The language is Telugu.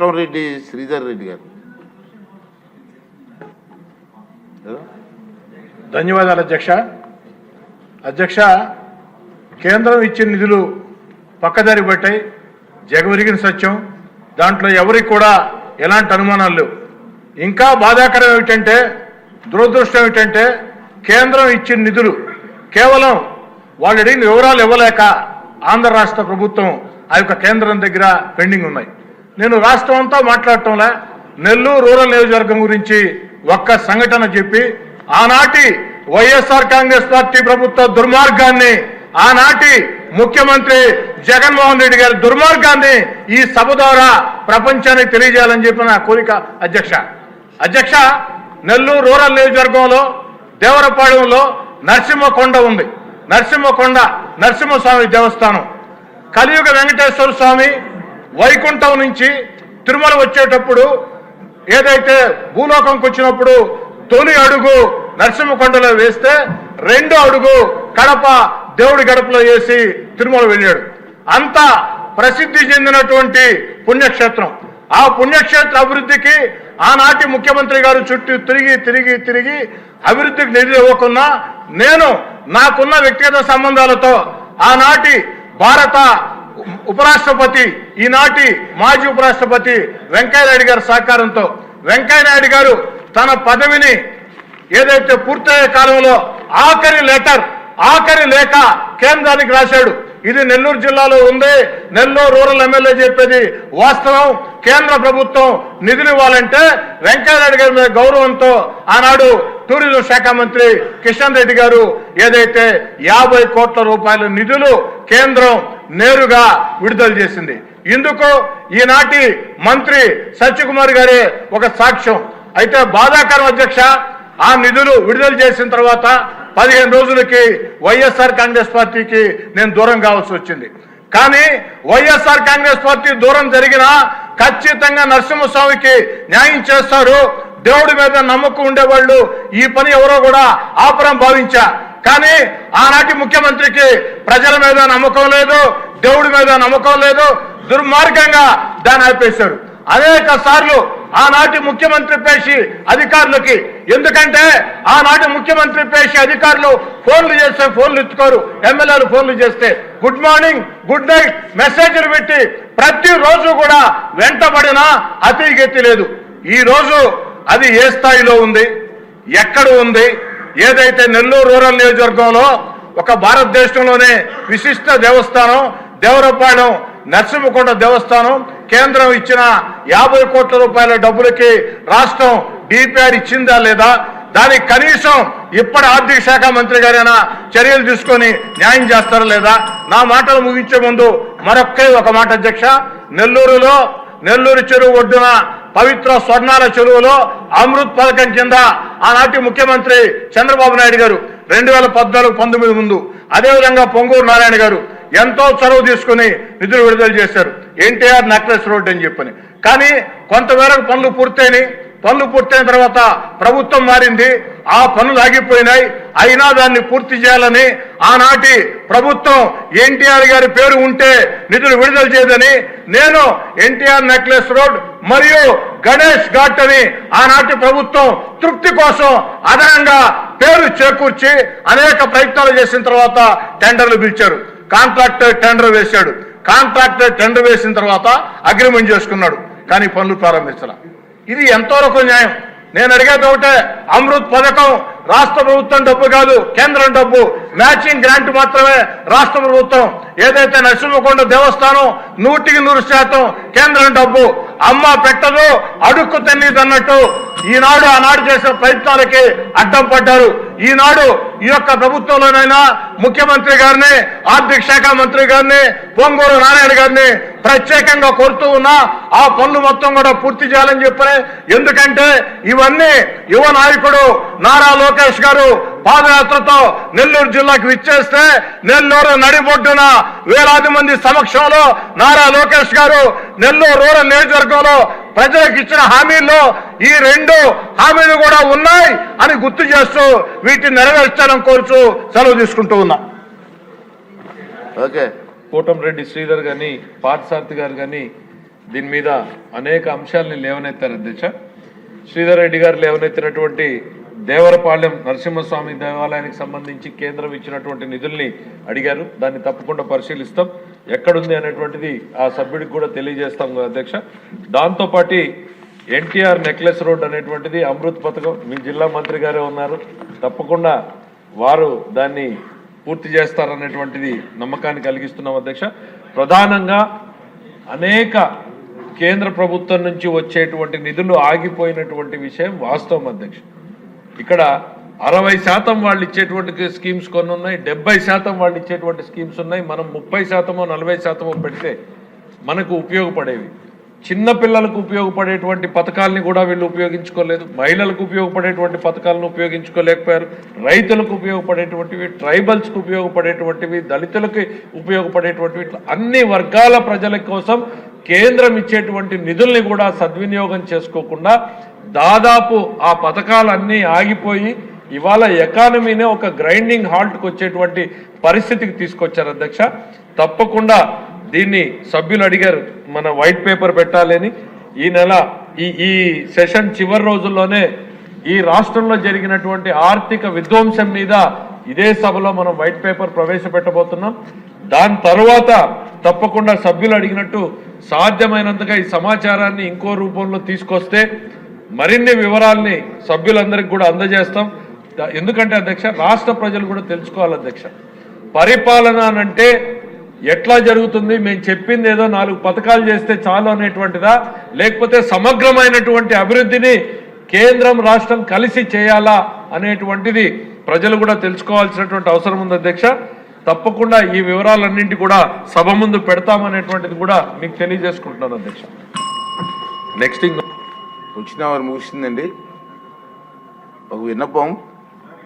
కోటంరెడ్డి శ్రీధర్ రెడ్డి గారు. ధన్యవాదాలు అధ్యక్ష. అధ్యక్ష కేంద్రం ఇచ్చిన నిధులు పక్కదారి పట్టాయి. జగవరిగిన సత్యం. దాంట్లో ఎవరికి కూడా ఎలాంటి అనుమానాలు లేవు. ఇంకా బాధాకరం ఏమిటంటే దురదృష్టం ఏమిటంటే కేంద్రం ఇచ్చిన నిధులు కేవలం వాళ్ళు అడిగిన వివరాలు ఇవ్వలేక ఆంధ్ర రాష్ట్ర ప్రభుత్వం ఆ యొక్క కేంద్రం దగ్గర పెండింగ్ ఉన్నాయి. నేను రాష్ట్రం అంతా మాట్లాడటంలా నెల్లూరు రూరల్ నియోజకవర్గం గురించి ఒక్క సంఘటన చెప్పి ఆనాటి వైఎస్ఆర్ కాంగ్రెస్ పార్టీ ప్రభుత్వ దుర్మార్గాన్ని ఆనాటి ముఖ్యమంత్రి జగన్మోహన్ రెడ్డి గారి దుర్మార్గాన్ని ఈ సభ ద్వారా ప్రపంచానికి తెలియజేయాలని చెప్పి నా కోరిక అధ్యక్ష. అధ్యక్ష నెల్లూరు రూరల్ నియోజకవర్గంలో దేవరపాళెంలో నరసింహకొండ ఉంది. నరసింహకొండ నరసింహస్వామి దేవస్థానం. కలియుగ వెంకటేశ్వర స్వామి వైకుంఠం నుంచి తిరుమల వచ్చేటప్పుడు ఏదైతే భూలోకంకి వచ్చినప్పుడు తొలి అడుగు నరసింహకొండలో వేస్తే రెండో అడుగు కడప దేవుడి గడపలో వేసి తిరుమల వెళ్ళాడు. అంత ప్రసిద్ధి చెందినటువంటి పుణ్యక్షేత్రం. ఆ పుణ్యక్షేత్ర అభివృద్ధికి ఆనాటి ముఖ్యమంత్రి గారు చుట్టూ తిరిగి తిరిగి తిరిగి అభివృద్ధికి నిధులు ఇవ్వకున్నా నేను నాకున్న వ్యక్తిగత సంబంధాలతో ఆనాటి భారత ఉపరాష్ట్రపతి ఈనాటి మాజీ ఉపరాష్ట్రపతి వెంకయ్యనాయుడు గారి సహకారంతో వెంకయ్యనాయుడు గారు తన పదవిని ఏదైతే పూర్తయ్యే కాలంలో ఆఖరి లెటర్ ఆఖరి లేఖ కేంద్రానికి రాశాడు. ఇది నెల్లూరు జిల్లాలో ఉంది. నెల్లూరు రూరల్ ఎమ్మెల్యే చెప్పేది వాస్తవం. కేంద్ర ప్రభుత్వం నిధులు ఇవ్వాలంటే వెంకయ్యనాయుడు గారి మీద గౌరవంతో ఆనాడు టూరిజం శాఖ మంత్రి కిషన్ రెడ్డి గారు ఏదైతే యాభై కోట్ల రూపాయల నిధులు కేంద్రం నేరుగా విడుదల చేసింది. ఇందుకు ఈనాటి మంత్రి సత్యకుమార్ గారే ఒక సాక్ష్యం. అయితే బాధాకరం అధ్యక్ష ఆ నిధులు విడుదల చేసిన తర్వాత పదిహేను రోజులకి వైఎస్ఆర్ కాంగ్రెస్ పార్టీకి నేను దూరం కావాల్సి వచ్చింది. కానీ వైఎస్ఆర్ కాంగ్రెస్ పార్టీ దూరం జరిగినా ఖచ్చితంగా నరసింహస్వామికి న్యాయం చేస్తారు. దేవుడి మీద నమ్మకం ఉండేవాళ్ళు ఈ పని ఎవరో కూడా ఆపరం భావించా. కానీ ఆనాటి ముఖ్యమంత్రికి ప్రజల మీద నమ్మకం లేదు దేవుడి మీద నమ్మకం లేదు దుర్మార్గంగా దాన్ని ఆపేశారు. అనేక సార్లు ఆనాటి ముఖ్యమంత్రి పేషి అధికారులకి ఎందుకంటే ఆనాటి ముఖ్యమంత్రి పేషి అధికారులు ఫోన్లు చేస్తే ఫోన్లు ఎత్తుకోరు ఎమ్మెల్యేలు ఫోన్లు చేస్తే గుడ్ మార్నింగ్ గుడ్ నైట్ మెసేజ్లు పెట్టి ప్రతిరోజు కూడా వెంటబడినా అతిగెత్తి లేదు. ఈ రోజు అది ఏ స్థాయిలో ఉంది? ఎక్కడ ఉంది? ఏదైతే నెల్లూరు రూరల్ నియోజకవర్గంలో ఒక భారతదేశంలోనే విశిష్ట దేవస్థానం దేవరపాలెం నరసింహకొండ దేవస్థానం కేంద్రం ఇచ్చిన యాభై కోట్ల రూపాయల డబ్బులకి రాష్ట్రం డిపిఆర్ ఇచ్చిందా లేదా? దానికి కనీసం ఇప్పటి ఆర్థిక శాఖ మంత్రి గారైనా చర్యలు తీసుకొని న్యాయం చేస్తారా లేదా? నా మాటలు ముగించే ముందు మరొక్క ఒక మాట అధ్యక్ష. నెల్లూరులో నెల్లూరు చెరువు ఒడ్డున పవిత్ర స్వర్ణాల చెరువులో అమృత్ పథకం కింద ఆనాటి ముఖ్యమంత్రి చంద్రబాబు నాయుడు గారు రెండు వేల పద్నాలుగు పంతొమ్మిది ముందు అదేవిధంగా పొంగూరు నారాయణ గారు ఎంతో చొరవ తీసుకుని నిధులు విడుదల చేశారు. ఎన్టీఆర్ నెక్లెస్ రోడ్ అని చెప్పని. కానీ కొంతమేరకు పనులు పూర్తయినాయి. పనులు పూర్తయిన తర్వాత ప్రభుత్వం మారింది. ఆ పనులు ఆగిపోయినాయి. అయినా దాన్ని పూర్తి చేయాలని ఆనాటి ప్రభుత్వం ఎన్టీఆర్ గారి పేరు ఉంటే నిధులు విడుదల చేయదని నేను ఎన్టీఆర్ నెక్లెస్ రోడ్ మరియు గణేష్ ఘాట్ అని ఆనాటి ప్రభుత్వం తృప్తి కోసం అదనంగా పేరు చేకూర్చి అనేక ప్రయత్నాలు చేసిన తర్వాత టెండర్లు పిలిచారు. కాంట్రాక్టర్ టెండర్ వేశాడు. కాంట్రాక్టర్ టెండర్ వేసిన తర్వాత అగ్రిమెంట్ చేసుకున్నాడు. కానీ పనులు ప్రారంభించాల. ఇది ఎంతవరకు న్యాయం? నేను అడిగేది ఒకటే అమృత్ పథకం రాష్ట్ర ప్రభుత్వం డబ్బు కాదు కేంద్రం డబ్బు. మ్యాచింగ్ గ్రాంట్ మాత్రమే రాష్ట్ర ప్రభుత్వం. ఏదైతే నరసింహకొండ దేవస్థానం నూటికి నూరు శాతం కేంద్రం డబ్బు. అమ్మ పెట్టదు అడుక్కు తిన్నది అన్నట్టు ఈనాడు ఆనాడు చేసిన ప్రయత్నాలకి అడ్డం పడ్డారు. ఈనాడు ఈ యొక్క ప్రభుత్వంలోనైనా ముఖ్యమంత్రి గారిని ఆర్థిక శాఖ మంత్రి గారిని పొంగూరు నారాయణ గారిని ప్రత్యేకంగా కోరుతూ ఉన్నా ఆ పనులు మొత్తం కూడా పూర్తి చేయాలని చెప్పని ఎందుకంటే ఇవన్నీ యువ నాయకుడు నారా లోకేష్ గారు పాదయాత్రతో నెల్లూరు జిల్లాకు విచ్చేస్తే నెల్లూరు నడిబొడ్డున వేలాది మంది సమక్షంలో నారా లోకేష్ గారు నెల్లూరు రూరల్ నియోజకవర్గంలో ప్రజలకు ఇచ్చిన హామీల్లో ఈ రెండు హామీలు కూడా ఉన్నాయి అని గుర్తు చేస్తూ వీటిని నెరవేర్చాలని కోరుచు సెలవు తీసుకుంటూ ఉన్నా. ఓకే. కోటంరెడ్డి శ్రీధర్ కానీ పార్థసారథి గారు కానీ దీని మీద అనేక అంశాలని లేవనెత్తారు అధ్యక్ష. శ్రీధర్ రెడ్డి గారు లేవనెత్తినటువంటి దేవరపాలెం నరసింహస్వామి దేవాలయానికి సంబంధించి కేంద్రం ఇచ్చినటువంటి నిధుల్ని అడిగారు. దాన్ని తప్పకుండా పరిశీలిస్తాం. ఎక్కడుంది అనేటువంటిది ఆ సభ్యుడికి కూడా తెలియజేస్తాం అధ్యక్ష. దాంతోపాటు ఎన్టీఆర్ నెక్లెస్ రోడ్ అనేటువంటిది అమృత్ పథకం మీ జిల్లా మంత్రి గారే ఉన్నారు. తప్పకుండా వారు దాన్ని పూర్తి చేస్తారనేటువంటిది నమ్మకాన్ని కలిగిస్తున్నాం అధ్యక్ష. ప్రధానంగా అనేక కేంద్ర ప్రభుత్వం నుంచి వచ్చేటువంటి నిధులు ఆగిపోయినటువంటి విషయం వాస్తవం అధ్యక్ష. ఇక్కడ అరవై శాతం వాళ్ళు ఇచ్చేటువంటి స్కీమ్స్ కొన్ని ఉన్నాయి డెబ్బై శాతం వాళ్ళు ఇచ్చేటువంటి స్కీమ్స్ ఉన్నాయి మనం ముప్పై శాతమో నలభై శాతమో పెడితే మనకు ఉపయోగపడేవి. చిన్నపిల్లలకు ఉపయోగపడేటువంటి పథకాలని కూడా వీళ్ళు ఉపయోగించుకోలేదు మహిళలకు ఉపయోగపడేటువంటి పథకాలను ఉపయోగించుకోలేకపోయారు రైతులకు ఉపయోగపడేటువంటివి ట్రైబల్స్కి ఉపయోగపడేటువంటివి దళితులకి ఉపయోగపడేటువంటివి ఇట్లా అన్ని వర్గాల ప్రజల కోసం కేంద్రం ఇచ్చేటువంటి నిధుల్ని కూడా సద్వినియోగం చేసుకోకుండా దాదాపు ఆ పథకాలన్నీ ఆగిపోయి ఇవాళ ఎకానమీనే ఒక గ్రైండింగ్ హాల్ట్కి వచ్చేటువంటి పరిస్థితికి తీసుకొచ్చారు అధ్యక్ష. తప్పకుండా దీన్ని సభ్యులు అడిగారు మన వైట్ పేపర్ పెట్టాలని. ఈ నెల ఈ ఈ సెషన్ చివరి రోజుల్లోనే ఈ రాష్ట్రంలో జరిగినటువంటి ఆర్థిక విధ్వంసం మీద ఇదే సభలో మనం వైట్ పేపర్ ప్రవేశపెట్టబోతున్నాం. దాని తర్వాత తప్పకుండా సభ్యులు అడిగినట్టు సాధ్యమైనంతగా ఈ సమాచారాన్ని ఇంకో రూపంలో తీసుకొస్తే మరిన్ని వివరాల్ని సభ్యులందరికీ కూడా అందజేస్తాం. ఎందుకంటే అధ్యక్ష రాష్ట్ర ప్రజలు కూడా తెలుసుకోవాలి అధ్యక్ష. పరిపాలన అంటే ఎట్లా జరుగుతుంది మేము చెప్పింది ఏదో నాలుగు పథకాలు చేస్తే చాలు అనేటువంటిదా లేకపోతే సమగ్రమైనటువంటి అభివృద్ధిని కేంద్రం రాష్ట్రం కలిసి చేయాలా అనేటువంటిది ప్రజలు కూడా తెలుసుకోవాల్సినటువంటి అవసరం ఉంది అధ్యక్ష. తప్పకుండా ఈ వివరాలన్నింటి కూడా సభ ముందు పెడతామనేటువంటిది కూడా మీకు తెలియజేసుకుంటున్నాను అధ్యక్ష. నెక్స్ట్ ఇంకో వచ్చిన వారు ముగిసిందండి. ఒక విన్నపం.